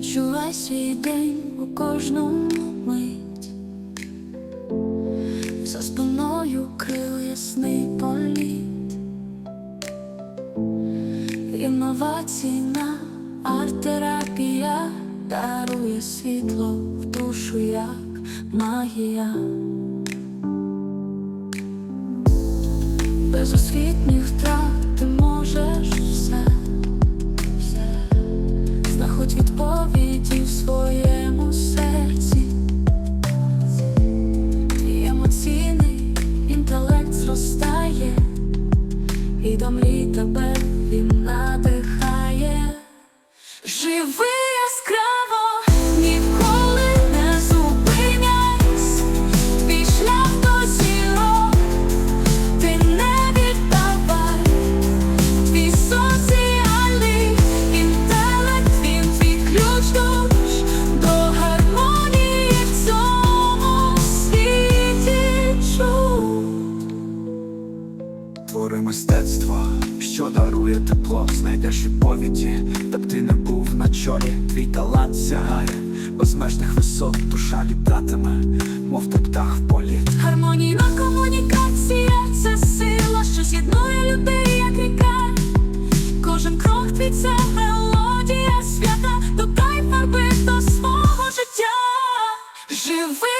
Відчувай свій день у кожну мить, за спиною крил ясний політ, інноваційна арт-терапія дарує світло в душу, як магія. Без освітніх втрат і до мрій тебе він надихає. Твори мистецтво, що дарує тепло, знайдеш відповіді, та б ти не був на чолі, твій талант сягає безмежних висот, душа літатиме, мов ти птах в полі. Гармонійна комунікація це сила, що з'єднує людей, як ріка. Кожен крок твій це мелодія свята, додай фарби до свого життя. Живи